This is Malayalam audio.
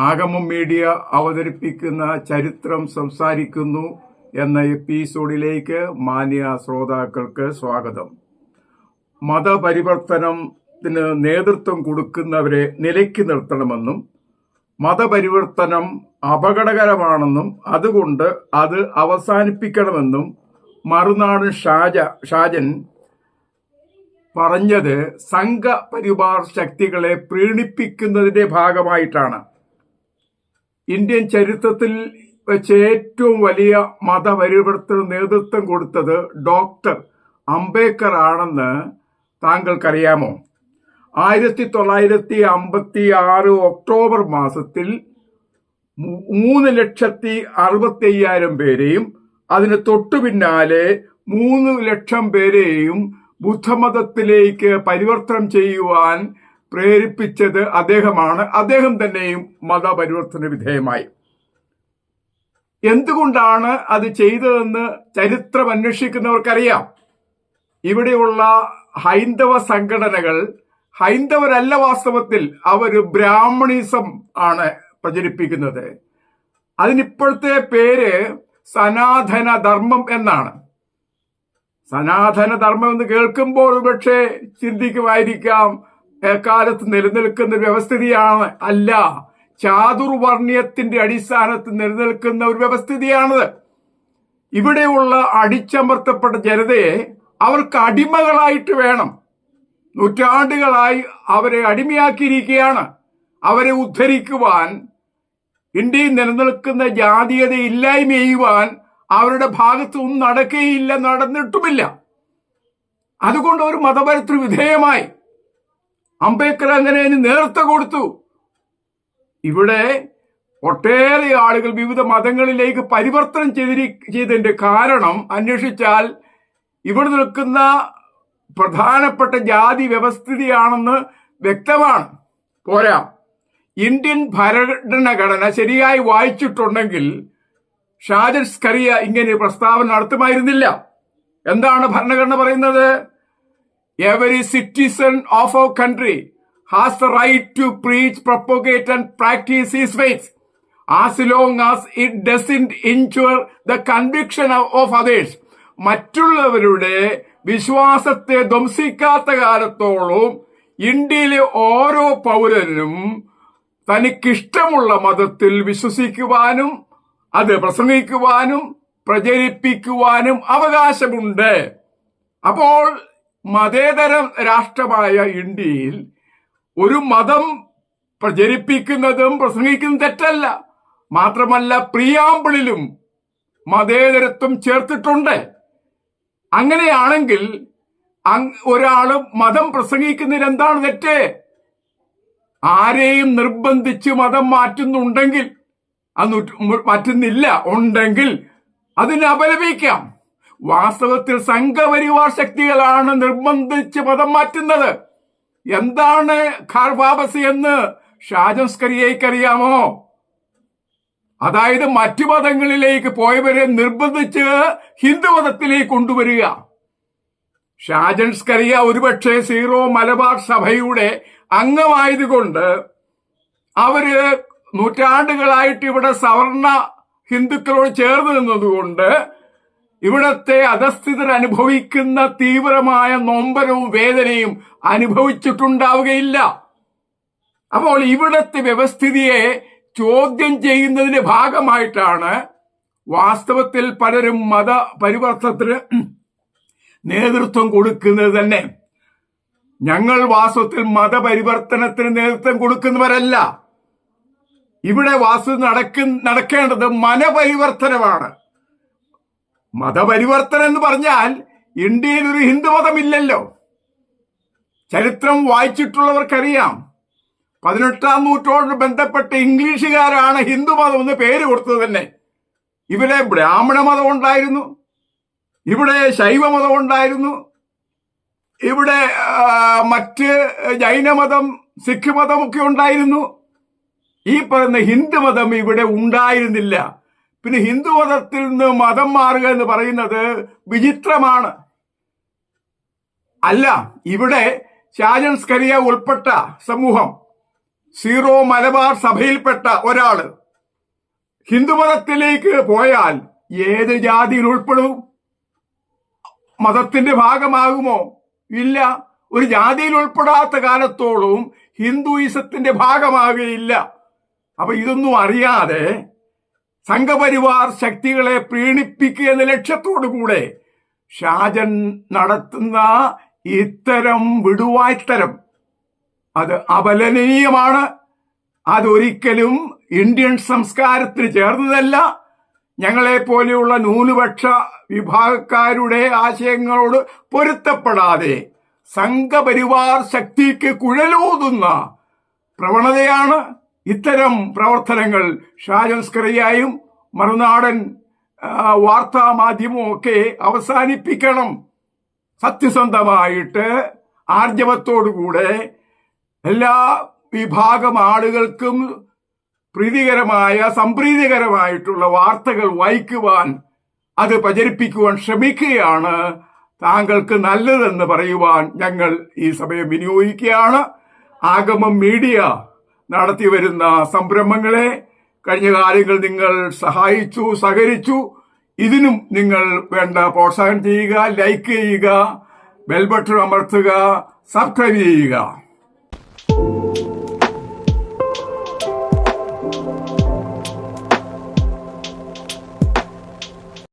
ആഗമം മീഡിയ അവതരിപ്പിക്കുന്ന ചരിത്രം സംസാരിക്കുന്നു എന്ന എപ്പിസോഡിലേക്ക് മാന്യ ശ്രോതാക്കൾക്ക് സ്വാഗതം. മതപരിവർത്തനത്തിന് നേതൃത്വം കൊടുക്കുന്നവരെ നിലയ്ക്ക് നിർത്തണമെന്നും മതപരിവർത്തനം അപകടകരമാണെന്നും അതുകൊണ്ട് അത് അവസാനിപ്പിക്കണമെന്നും മറുനാട് ഷാജ ഷാജൻ പറഞ്ഞത് സംഘപരിവാർ ശക്തികളെ പ്രീണിപ്പിക്കുന്നതിന്റെ ഭാഗമായിട്ടാണ്. ഇന്ത്യൻ ചരിത്രത്തിൽ വെച്ച് ഏറ്റവും വലിയ മതപരിവർത്തന നേതൃത്വം കൊടുത്തത് ഡോക്ടർ അംബേദ്കർ ആണെന്ന് താങ്കൾക്കറിയാമോ? ആയിരത്തി തൊള്ളായിരത്തി അമ്പത്തി ആറ് ഒക്ടോബർ മാസത്തിൽ മൂന്ന് ലക്ഷത്തി അറുപത്തി അയ്യായിരം പേരെയും അതിന് തൊട്ടു പിന്നാലെ മൂന്ന് ലക്ഷം പേരെയും ബുദ്ധമതത്തിലേക്ക് പരിവർത്തനം ചെയ്യുവാൻ പ്രേരിപ്പിച്ചത് അദ്ദേഹമാണ്. അദ്ദേഹം തന്നെയും മതപരിവർത്തന വിധേയമായി. എന്തുകൊണ്ടാണ് അത് ചെയ്തതെന്ന് ചരിത്രം അന്വേഷിക്കുന്നവർക്കറിയാം. ഇവിടെയുള്ള ഹൈന്ദവ സംഘടനകൾ ഹൈന്ദവരല്ല വാസ്തവത്തിൽ അവർ ബ്രാഹ്മണിസം ആണ് പ്രചരിപ്പിക്കുന്നത്. അതിനിപ്പോഴത്തെ പേര് സനാതന ധർമ്മം എന്നാണ്. സനാതന ധർമ്മം എന്ന് കേൾക്കുമ്പോൾ പക്ഷേ ചിന്തിക്കുമായിരിക്കാം എക്കാലത്ത് നിലനിൽക്കുന്ന വ്യവസ്ഥിതിയാണ് അല്ല. ചാതുർവർണയത്തിന്റെ അടിസ്ഥാനത്തിൽ നിലനിൽക്കുന്ന ഒരു വ്യവസ്ഥിതിയാണത്. ഇവിടെയുള്ള അടിച്ചമർത്തപ്പെട്ട ജനതയെ അവർക്ക് അടിമകളായിട്ട് വേണം. നൂറ്റാണ്ടുകളായി അവരെ അടിമയാക്കിയിരിക്കുകയാണ്. അവരെ ഉദ്ധരിക്കുവാൻ ഇന്ത്യയിൽ നിലനിൽക്കുന്ന ജാതീയത ഇല്ലായ്മ ചെയ്യുവാൻ അവരുടെ ഭാഗത്ത് ഒന്നും നടക്കുകയില്ല നടന്നിട്ടുമില്ല. അതുകൊണ്ട് ഒരു മതപരത്തിന് വിധേയമായി. അംബേദ്കർ അങ്ങനെ അതിന് നേർത്ത കൊടുത്തു. ഇവിടെ ഒട്ടേറെ ആളുകൾ വിവിധ മതങ്ങളിലേക്ക് പരിവർത്തനം ചെയ്തിരി ചെയ്തതിന്റെ കാരണം അന്വേഷിച്ചാൽ ഇവിടെ നിൽക്കുന്ന പ്രധാനപ്പെട്ട ജാതി വ്യവസ്ഥിതിയാണെന്ന് വ്യക്തമാണ്. പോരാ. ഇന്ത്യൻ ഭരണഘടന ശരിയായി വായിച്ചിട്ടുണ്ടെങ്കിൽ ഷാജൻ സ്കറിയ ഇങ്ങനെ പ്രസ്താവന നടത്തുമായിരുന്നില്ല. എന്താണ് ഭരണഘടന പറയുന്നത്? Citizen of our country has the right to preach propagate and practise his faith as long as it does in insure the conviction of others മറ്റുള്ളവരുടെ വിശ്വാസത്തെ ധ്വംസിക്കാത്ത കാലത്തോളം ഇന്ത്യയിലെ ഓരോ പൗരനും തനിക്കിഷ്ടമുള്ള മതത്തിൽ വിശ്വസിക്കുവാനും അത് പ്രസംഗിക്കുവാനും പ്രചരിപ്പിക്കുവാനും അവകാശമുണ്ട്. അപ്പോൾ മതേതര രാഷ്ട്രമായ ഇന്ത്യയിൽ ഒരു മതം പ്രചരിപ്പിക്കുന്നതും പ്രസംഗിക്കുന്നതും തെറ്റല്ല. മാത്രമല്ല പ്രിയാമ്പിളിലും മതേതരത്വം ചേർത്തിട്ടുണ്ട്. അങ്ങനെയാണെങ്കിൽ ഒരാൾ മതം പ്രസംഗിക്കുന്നതിൽ എന്താണ് തെറ്റ്? ആരെയും നിർബന്ധിച്ച് മതം മാറ്റുന്നുണ്ടെങ്കിൽ അത് മാറ്റുന്നില്ല ഉണ്ടെങ്കിൽ അതിനെ അപലപിക്കാം. വാസ്തവത്തിൽ സംഘപരിവാർ ശക്തികളാണ് നിർബന്ധിച്ച് പദം മാറ്റുന്നത്. എന്താണ് ഖാർബാബസി എന്ന് ഷാജംസ്കരിയേക്കറിയാമോ അതായത് മറ്റു മതങ്ങളിലേക്ക് പോയവരെ നിർബന്ധിച്ച് ഹിന്ദു മതത്തിലേക്ക് കൊണ്ടുവരിക. ഷാജൻസ്കരിയ ഒരുപക്ഷെ സീറോ മലബാർ സഭയുടെ അംഗമായതുകൊണ്ട് അവർ നൂറ്റാണ്ടുകളായിട്ട് ഇവിടെ സവർണ ഹിന്ദുക്കളോട് ചേർന്ന് നിന്നതുകൊണ്ട് ഇവിടത്തെ അധസ്ഥിതർ അനുഭവിക്കുന്ന തീവ്രമായ നൊമ്പരവും വേദനയും അനുഭവിച്ചിട്ടുണ്ടാവുകയില്ല. അപ്പോൾ ഇവിടത്തെ വ്യവസ്ഥിതിയെ ചോദ്യം ചെയ്യുന്നതിന്റെ ഭാഗമായിട്ടാണ് വാസ്തവത്തിൽ പലരും മത പരിവർത്തനത്തിന് നേതൃത്വം കൊടുക്കുന്നത് തന്നെ. ഞങ്ങൾ വാസ്തവത്തിൽ മതപരിവർത്തനത്തിന് നേതൃത്വം കൊടുക്കുന്നവരല്ല. ഇവിടെ വാസ്തു നടക്ക നടക്കേണ്ടത് മനപരിവർത്തനമാണ്. മതപരിവർത്തനം എന്ന് പറഞ്ഞാൽ ഇന്ത്യയിൽ ഒരു ഹിന്ദുമതമില്ലല്ലോ. ചരിത്രം വായിച്ചിട്ടുള്ളവർക്കറിയാം. പതിനെട്ടാം നൂറ്റാണ്ടിൽ ബന്ധപ്പെട്ട ഇംഗ്ലീഷുകാരാണ് ഹിന്ദുമതം എന്ന് പേര് കൊടുത്തത് തന്നെ. ഇവിടെ ബ്രാഹ്മണ മതം ഉണ്ടായിരുന്നു. ഇവിടെ ശൈവമതം ഉണ്ടായിരുന്നു. ഇവിടെ മറ്റ് ജൈനമതം സിഖ് മതമൊക്കെ ഉണ്ടായിരുന്നു. ഈ പറയുന്ന ഹിന്ദുമതം ഇവിടെ ഉണ്ടായിരുന്നില്ല. പിന്നെ ഹിന്ദു മതത്തിൽ നിന്ന് മതം മാറുക എന്ന് പറയുന്നത് വിചിത്രമാണ്. അല്ല ഇവിടെ ഷാജൻ സ്കറിയ ഉൾപ്പെട്ട സമൂഹം സീറോ മലബാർ സഭയിൽപ്പെട്ട ഒരാൾ ഹിന്ദുമതത്തിലേക്ക് പോയാൽ ഏത് ജാതിയിൽ ഉൾപ്പെടും? മതത്തിന്റെ ഭാഗമാകുമോ? ഇല്ല. ഒരു ജാതിയിൽ ഉൾപ്പെടാത്ത കാലത്തോളം ഹിന്ദുയിസത്തിന്റെ ഭാഗമാകുകയില്ല അപ്പൊ ഇതൊന്നും അറിയാതെ സംഘപരിവാർ ശക്തികളെ പ്രീണിപ്പിക്കുക എന്ന ലക്ഷ്യത്തോടു കൂടെ ഷാജൻ നടത്തുന്ന ഇത്തരം വിടുവായ്ത്തരം അത് അപലനീയമാണ് അതൊരിക്കലും ഇന്ത്യൻ സംസ്കാരത്തിന് ചേർന്നതല്ല. ഞങ്ങളെ പോലെയുള്ള ന്യൂനപക്ഷ വിഭാഗക്കാരുടെ ആശയങ്ങളോട് പൊരുത്തപ്പെടാതെ സംഘപരിവാർ ശക്തിക്ക് കുഴലൂതുന്ന പ്രവണതയാണ്. ഇത്തരം പ്രവർത്തനങ്ങൾ ഷാജൻസ്കറിയായും മറുനാടൻ വാർത്താ മാധ്യമവും ഒക്കെ അവസാനിപ്പിക്കണം. സത്യസന്ധമായിട്ട് ആർജവത്തോടുകൂടെ എല്ലാ വിഭാഗം ആളുകൾക്കും പ്രീതികരമായ സംപ്രീതികരമായിട്ടുള്ള വാർത്തകൾ വായിക്കുവാൻ അത് പ്രചരിപ്പിക്കുവാൻ ശ്രമിക്കുകയാണ്. താങ്കൾക്ക് നല്ലതെന്ന് പറയുവാൻ ഞങ്ങൾ ഈ സമയം വിനിയോഗിക്കുകയാണ്. ആഗമം മീഡിയ. നടത്തി വരുന്ന സംരംഭങ്ങളെ കഴിഞ്ഞ കാലങ്ങൾ നിങ്ങൾ സഹായിച്ചു സഹകരിച്ചു. ഇതിനും നിങ്ങൾ വേണ്ട പ്രോത്സാഹനം ചെയ്യുക ലൈക്ക് ചെയ്യുക ബെൽബട്ടൺ അമർത്തുക സബ്സ്ക്രൈബ് ചെയ്യുക.